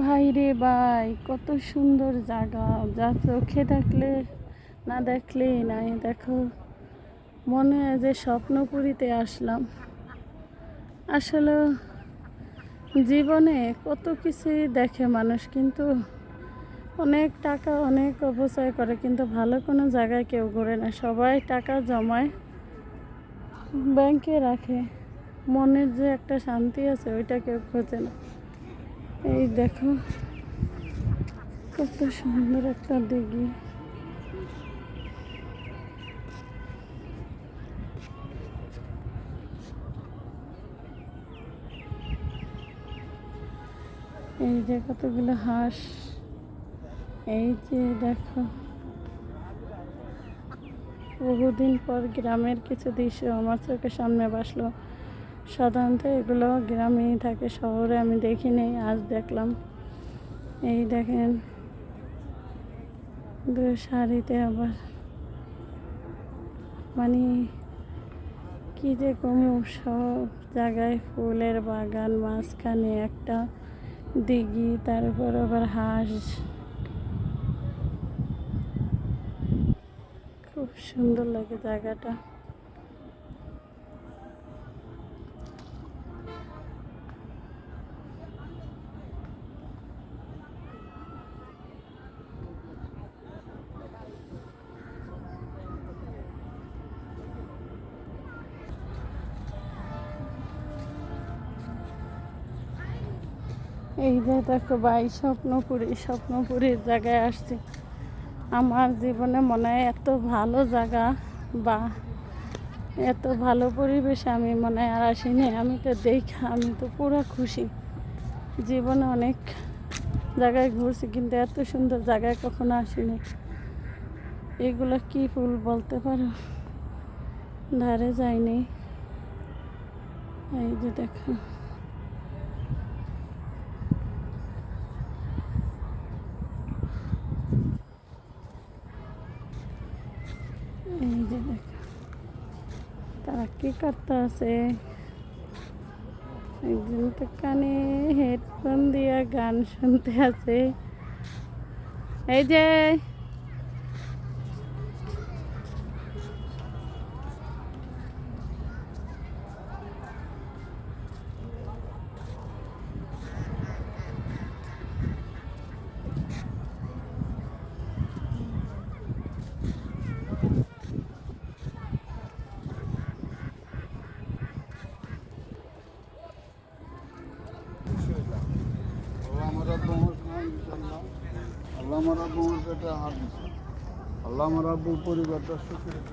ভাই রে ভাই, কত সুন্দর জায়গা। যা চোখে দেখলে, না দেখলেই নাই। দেখো, মনে হয় যে স্বপ্নপুরীতে আসলাম। আসলে জীবনে কত কিছুই দেখে মানুষ, কিন্তু অনেক টাকা অনেক অপচয় করে, কিন্তু ভালো কোনো জায়গায় কেউ ঘোরে না। সবাই টাকা জমায়, ব্যাংকে রাখে। মনের যে একটা শান্তি আছে, ওইটা কেউ খোঁজে না। এই দেখো, কত সুন্দর একটা দিঘি এই যে কতগুলো হাঁস। এই যে দেখো, বহুদিন পর গ্রামের কিছু দৃশ্য আমার চোখের সামনে বাসলো। সাধারণত এগুলো গ্রামেই থাকে, শহরে আমি দেখিনি আজ দেখলাম। এই দেখেন শাড়িতে আবার মানে কি যে কমু, সব জায়গায় ফুলের বাগান, মাঝখানে একটা দিঘি তারপর আবার হাঁস। খুব সুন্দর লাগে জায়গাটা। এই যে দেখো ভাই, স্বপ্নপুরী স্বপ্নপুরীর জায়গায় আসছি। আমার জীবনে মনে হয় এত ভালো জায়গা বা এত ভালো পরিবেশে আমি মনে হয় আর আসিনি। আমি তো দেখা, আমি তো পুরো খুশি। জীবনে অনেক জায়গায় ঘুরছি, কিন্তু এত সুন্দর জায়গায় কখনো আসিনি। এগুলো কি ফুল বলতে পারো? ধারে যাইনি। এই যে দেখো এই যে দেখো তারা কি করতে আছে একজন তো কানে হেডফোন দিয়ে গান শুনতে আছে এই যে ইনশাল্লাহ আল্লাহ আমার আব্বু আমার পেটে হাত দিছে। আল্লাহ আমার পরিবারটা সুখী আল্লাহ